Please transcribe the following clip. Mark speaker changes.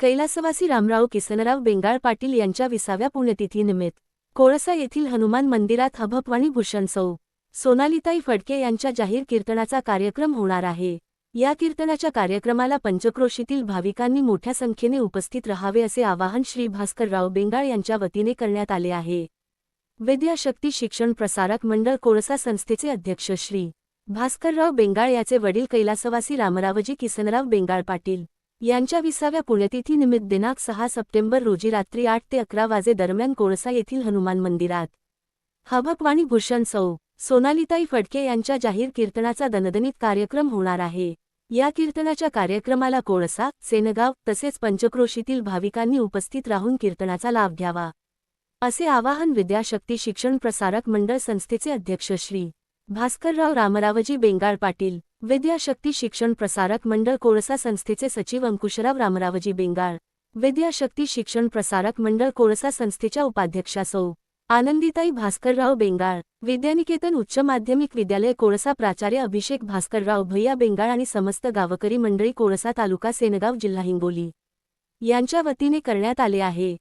Speaker 1: कैलासवासी रामराव किसनराव बेंगाळ पाटील यांच्या विसाव्या पुण्यतिथीनिमित्त कोळसा येथील हनुमान मंदिरात हभपवाणी भूषण सौ. सोनालिताई फडके यांच्या जाहीर कीर्तनाचा कार्यक्रम होणार आहे. या कीर्तनाच्या कार्यक्रमाला पंचक्रोशीतील भाविकांनी मोठ्या संख्येने उपस्थित रहावे असे आवाहन श्री भास्करराव बेंगाळ यांच्या वतीने करण्यात आले आहे. विद्याशक्ती शिक्षण प्रसारक मंडळ कोळसा संस्थेचे अध्यक्ष श्री भास्करराव बेंगाळ याचे वडील कैलासवासी रामरावजी किसनराव बेंगाळ पाटील. यांच्या विसाव्या पुण्यतिथीनिमित्त दिनांक सहा सप्टेंबर रोजी रात्री आठ ते अकरा वाजे दरम्यान कोळसा येथील हनुमान मंदिरात. हबकवाणी भूषण सौ. सोनालिताई फडके यांच्या जाहीर कीर्तनाचा दणदणीत कार्यक्रम होणार आहे. या कीर्तनाच्या कार्यक्रमाला कोळसा सेनगाव तसेच पंचक्रोशीतील भाविकांनी उपस्थित राहून कीर्तनाचा लाभ घ्यावा. असे आवाहन विद्याशक्ती शिक्षण प्रसारक मंडळ संस्थेचे अध्यक्ष श्री. भास्करराव रामरावजी बेंगाळ पाटील विद्याशक्ती शिक्षण प्रसारक मंडळ कोळसा संस्थेचे सचिव अंकुशराव रामरावजी बेंगाळ. विद्याशक्ती शिक्षण प्रसारक मंडळ कोळसा संस्थेच्या उपाध्यक्षा सौ. आनंदीताई भास्करराव बेंगाळ. विद्यानिकेतन उच्च माध्यमिक विद्यालय कोळसा प्राचार्य अभिषेक भास्करराव भैया बेंगाळ आणि समस्त गावकरी मंडळी कोळसा तालुका सेनगाव जिल्हा हिंगोली. यांच्या वतीने करण्यात आले आहे.